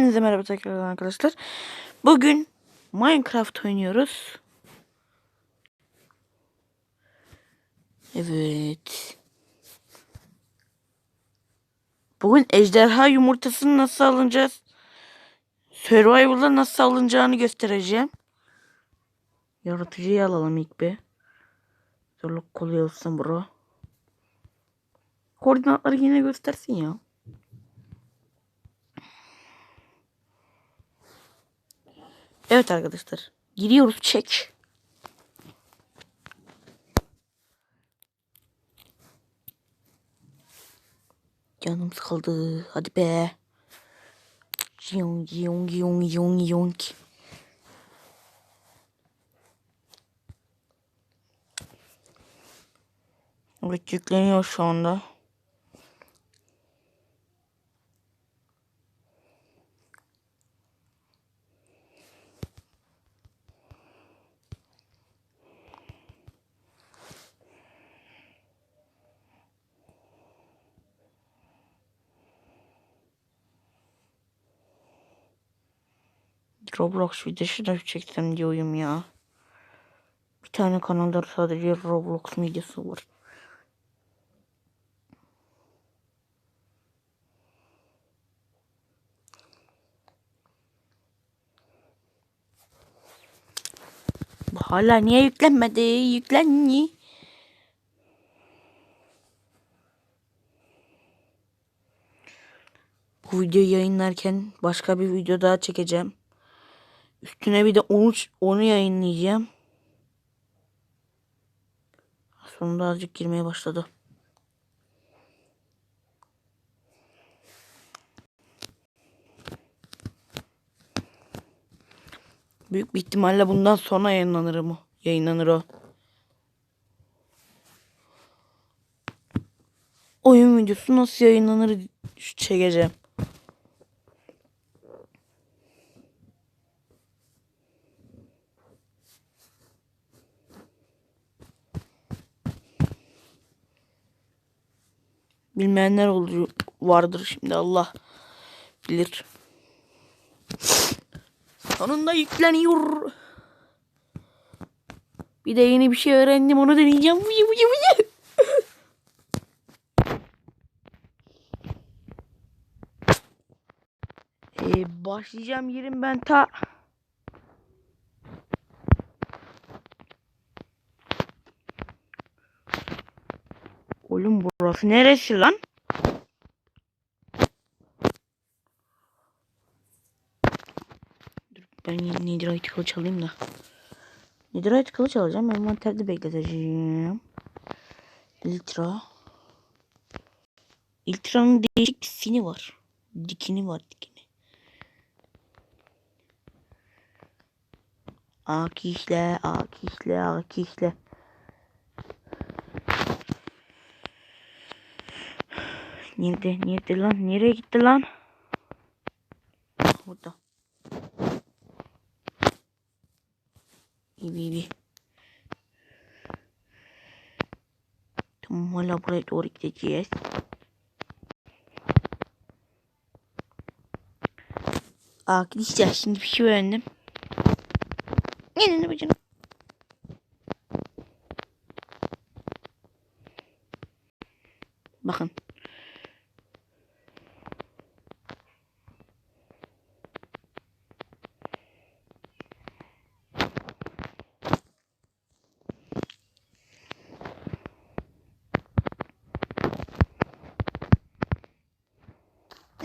Hepinize merhaba tekrar arkadaşlar. Bugün Minecraft oynuyoruz. Evet. Bugün ejderha yumurtasını nasıl alınacağız? Survival'da nasıl alınacağını göstereceğim. Yaratıcıyı alalım ilk bir. Zorluk kolay olsun bro. Koordinatları yine göstersin ya. Evet arkadaşlar. Giriyoruz çek. Canım sıkıldı. Hadi be. Yong yong yong yong yong. Evet yükleniyor şu anda. Roblox videosu da çeksem diyorum ya. Bir tane kanalda sadece Roblox videosu var. Hala niye yüklenmedi? Yüklenni. Bu videoyu yayınlarken başka bir video daha çekeceğim. Üstüne bir de onu, onu yayınlayacağım. Sonunda azıcık girmeye başladı. Büyük bir ihtimalle bundan sonra yayınlanır mı? Yayınlanır o. Oyun videosu nasıl yayınlanır çekeceğim. Bilmeyenler olur, vardır şimdi Allah bilir. Sonunda yükleniyor. Bir de yeni bir şey öğrendim onu deneyeceğim. Vıcı vıcı vıcı. Ee, başlayacağım yerim ben ta Oğlum burası neresi lan? Dur ben Netherite kılıç alayım da. Netherite kılıç alacağım. Envanterde bekleteceğim. Ultra. Ultra'nın değişik fini var. Dikini var dikini. Akişle, akişle, akişle. Nerede? Nerede lan? Nereye gitti lan? Burada. İyi iyi iyi. Tamam hala buraya doğru gideceğiz. Arkadaşlar şimdi bir şey öğrendim. Ne ne bacım? Bakın.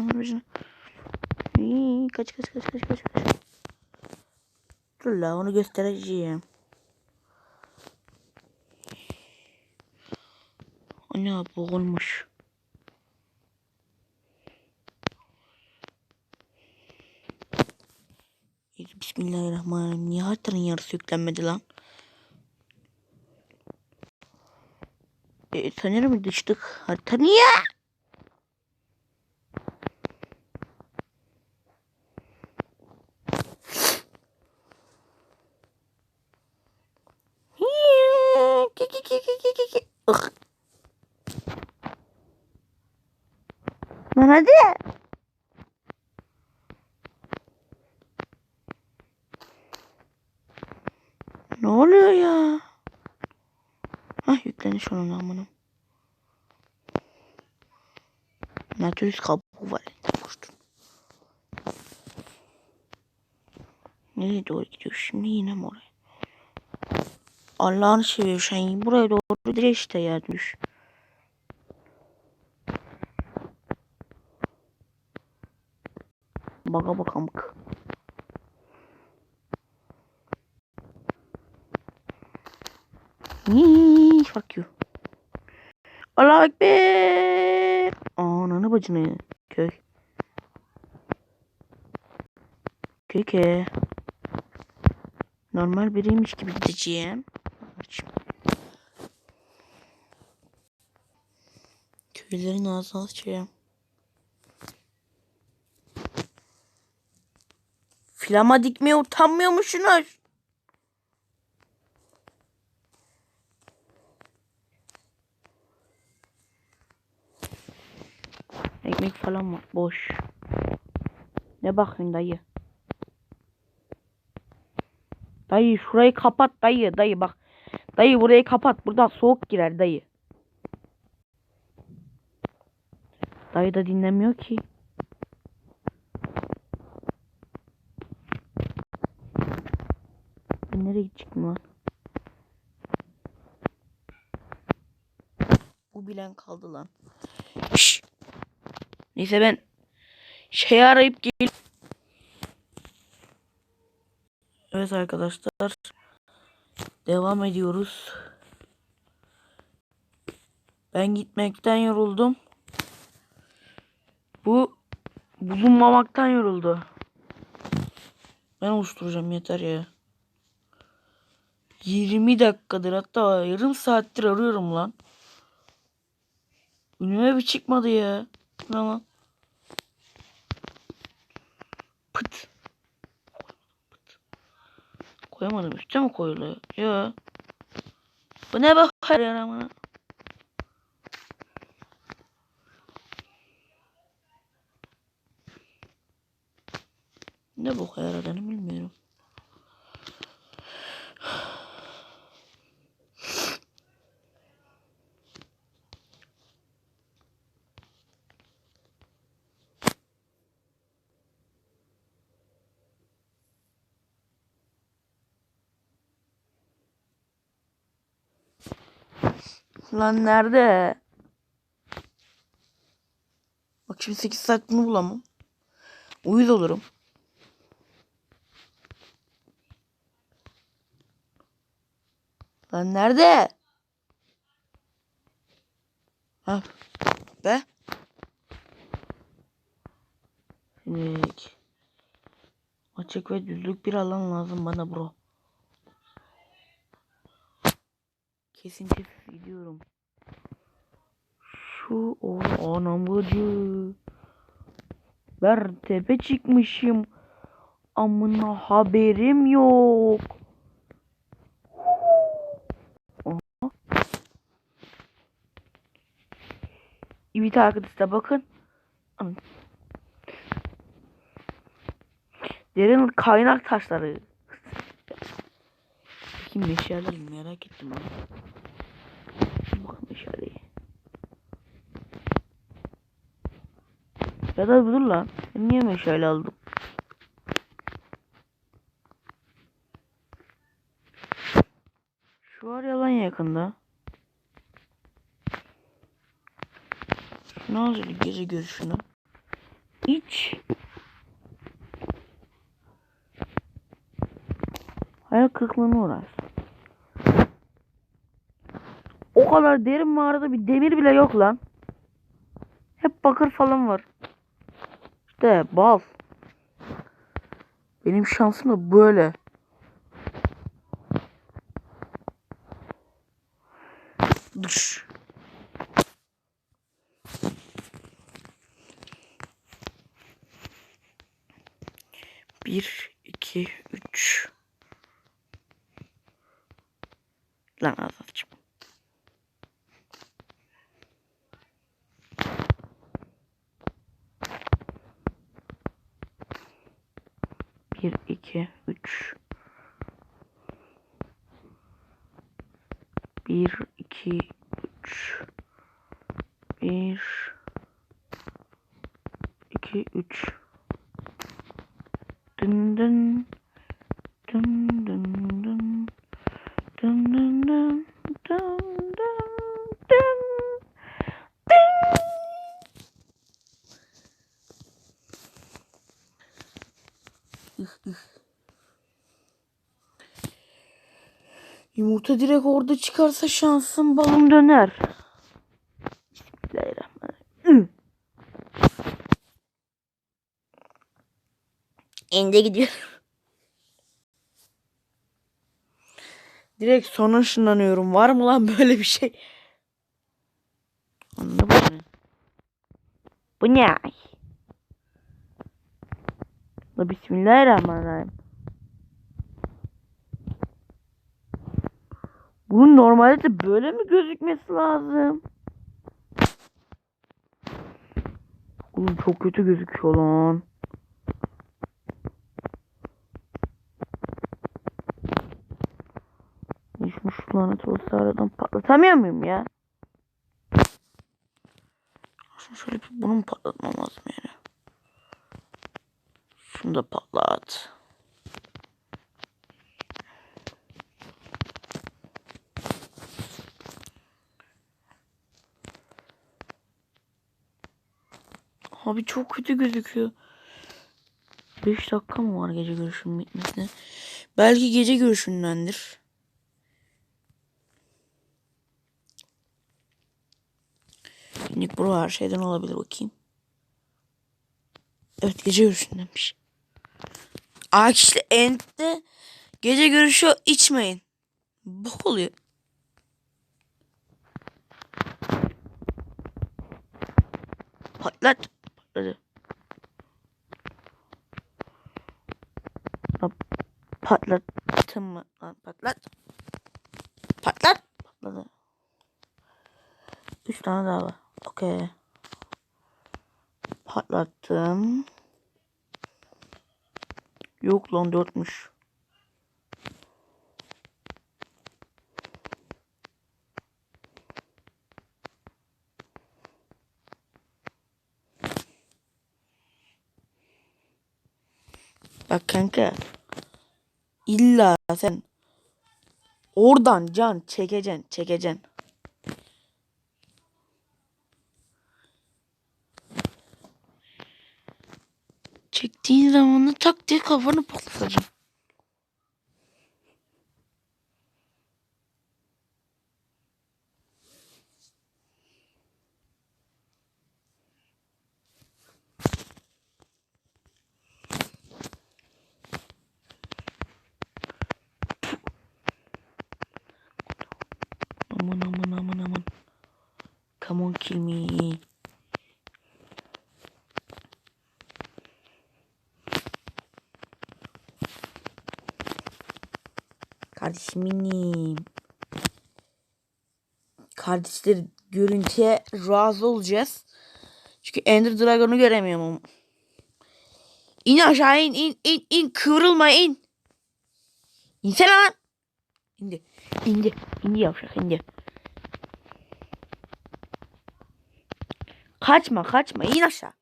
Yanına bacım. İyi, Kaç kaç kaç kaç kaç kaç. Dur la onu göstereceğim. Ana boğulmuş. Bismillahirrahmanirrahim. Niye haritanın yarısı yüklenmedi lan? E, sanırım düştük. Harita niye? hadi. Ne oluyor ya? Hah yükleniş onun amına. Natürlich kabuğu var elinde koştun. Nereye doğru gidiyor şimdi yine mi oraya? Allah'ını seviyorsan buraya doğru direkt işte ya düş. Baka bakalım bak. Nii, fuck you. Allah ekber. Ananı bacını. Köy. Köy. Normal biriymiş gibi gideceğim. Köylerin ağzına açayım. Flama dikmeye utanmıyor musunuz? Ekmek falan var. Boş. Ne bakıyorsun dayı? Dayı şurayı kapat dayı. Dayı bak. Dayı burayı kapat. Buradan soğuk girer dayı. Dayı da dinlemiyor ki. Ben nereye gidecektim lan? Bilen kaldı lan. Şşş. Neyse ben şey arayıp gel. Evet arkadaşlar. Devam ediyoruz. Ben gitmekten yoruldum. Bu bulunmamaktan yoruldu. Ben oluşturacağım yeter ya. 20 dakikadır hatta yarım saattir arıyorum lan. Önüme bir çıkmadı ya. Ne lan? Pıt. Koyamadım üstte mi koyuluyor? Ya. Bu ne bakar ya ama? Ne bu kadar adını bilmiyorum. Lan nerede? Bak şimdi 8 saat bunu bulamam. Uyuz olurum. Lan nerede? Ha. Be. Şimdi açık ve düzlük bir alan lazım bana bro. Kesintisiz gidiyorum. Şu o anam bacı. Ben tepe çıkmışım. Amına haberim yok. Aha. Evet arkadaşlar bakın. Derin kaynak taşları. Kim meşale merak ettim abi. Bak meşaleyi. Ya da dur lan. Niye meşale aldım? Şu var ya lan yakında. Şunu al gece görüşünü. İç. Hayal kırıklığına uğrarsın. O kadar derin mağarada bir demir bile yok lan. Hep bakır falan var. İşte bal. Benim şansım da böyle. Dış. Bir, iki, üç. Lan azaltacağım. 2, 3. 1, 2, 3. 1, 2, 3. Dın dın. Dın. Yumurta direkt orada çıkarsa şansım balım döner. Bismillahirrahmanirrahim. Ende gidiyor. Direkt sona ışınlanıyorum. Var mı lan böyle bir şey? Bu ne? Bismillahirrahmanirrahim. Bunun normalde de böyle mi gözükmesi lazım? Oğlum çok kötü gözüküyor lan. Şu lanet olsa aradan patlatamıyor muyum ya? Şunu şöyle bir bunu mu patlatmam lazım yani? Şunu da patlat. Abi çok kötü gözüküyor. 5 dakika mı var gece görüşünün bitmesine? Belki gece görüşündendir. Nick Bro her şeyden olabilir bakayım. Evet gece görüşündenmiş. Aa işte Ent'te gece görüşü içmeyin. Bok oluyor. Patlat. Lan Patlattım mı? Lan patlat. Patlat. Patladı. Üç tane daha var. Okey. Patlattım. Yok lan dörtmüş. Bak kanka. İlla sen oradan can çekeceksin, çekeceksin. Çektiğin zaman tak diye kafanı patlatacağım. Come on kill me. Kardeşim benim. Kardeşler görüntüye razı olacağız. Çünkü Ender Dragon'u göremiyorum. İn aşağı in in in in kıvrılma in. İnsene lan. İndi. İndi. İndi yavşak indi. Kaçma kaçma in aşağı.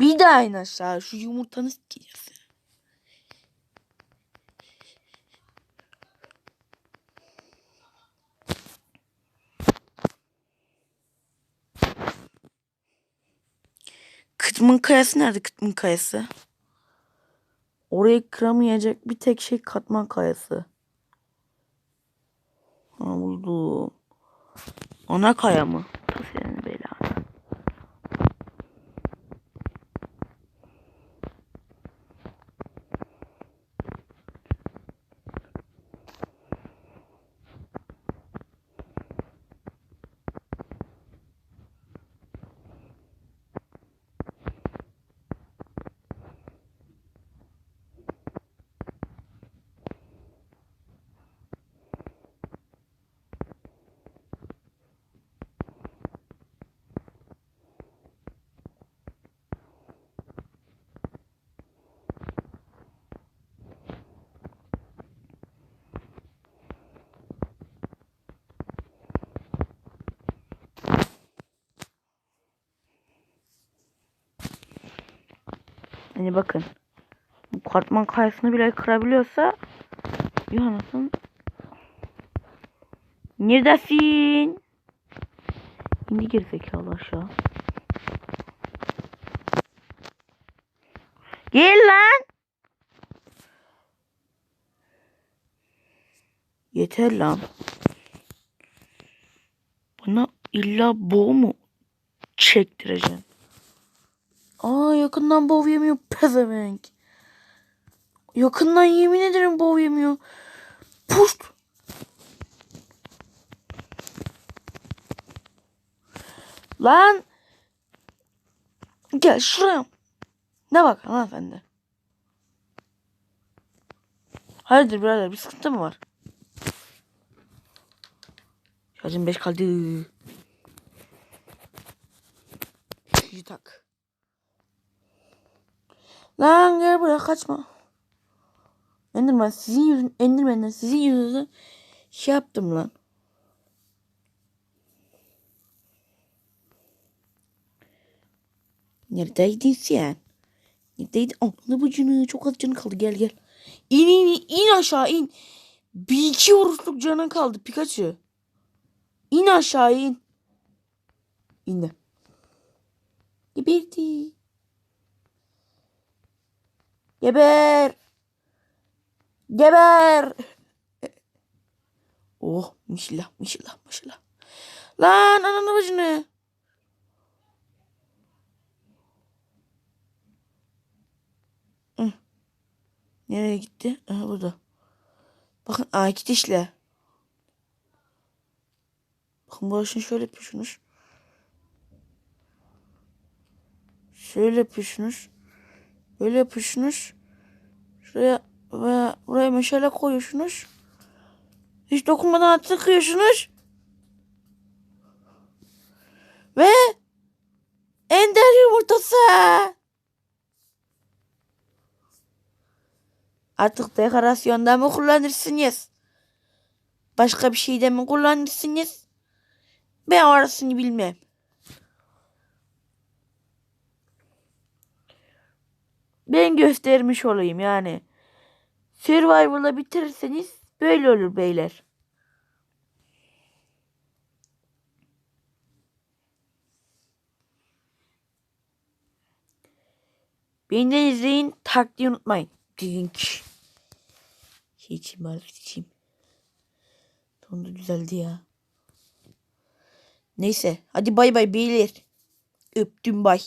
Bir daha in aşağı. Şu yumurtanı sikeceğiz. Kıtmın kayası nerede kıtmın kayası? Orayı kıramayacak bir tek şey katman kayası. Ha buldum. Ana kaya mı? Senin belanı. Hani bakın. Bu Katman kayasını bile kırabiliyorsa anasın. Neredesin? İndi gerizekalı aşağı. Gel lan. Yeter lan. Bana illa boğ mu? Aa yakından bov yemiyor pezevenk. Yakından yemin ederim bov yemiyor. Puşt. Lan. Gel şuraya. Ne bak hanımefendi. Hayırdır birader bir sıkıntı mı var? Şarjım 5 kaldı. Şişi tak. Lan gel buraya kaçma. Enderman sizin yüzün Enderman'den sizin yüzünüzden şey yaptım lan. Neredeydin sen? Neredeydin? Anlı bu canı. Çok az canı kaldı. Gel gel. İn in in, in aşağı in. Bir iki vuruşluk canın kaldı Pikachu. İn aşağı in. İndi. Geberdi. Geber. Geber. Oh mişlah mişlah mişlah. Lan ananı bacını. Nereye gitti? Aha burada. Bakın aa iki dişle. Bakın başını şöyle yapıyorsunuz. Şöyle yapıyorsunuz. Böyle yapıyorsunuz. Şuraya ve buraya meşale koyuyorsunuz. Hiç dokunmadan tıkıyorsunuz. Ve ender yumurtası. Artık dekorasyonda mı kullanırsınız? Başka bir şeyde mi kullanırsınız? Ben orasını bilmem. Ben göstermiş olayım yani. Survival'ı bitirirseniz böyle olur beyler. Beni de izleyin. Taktiği unutmayın. Dink. Şey içeyim bari içeyim. Sonunda düzeldi ya. Neyse. Hadi bay bay beyler. Öptüm bay.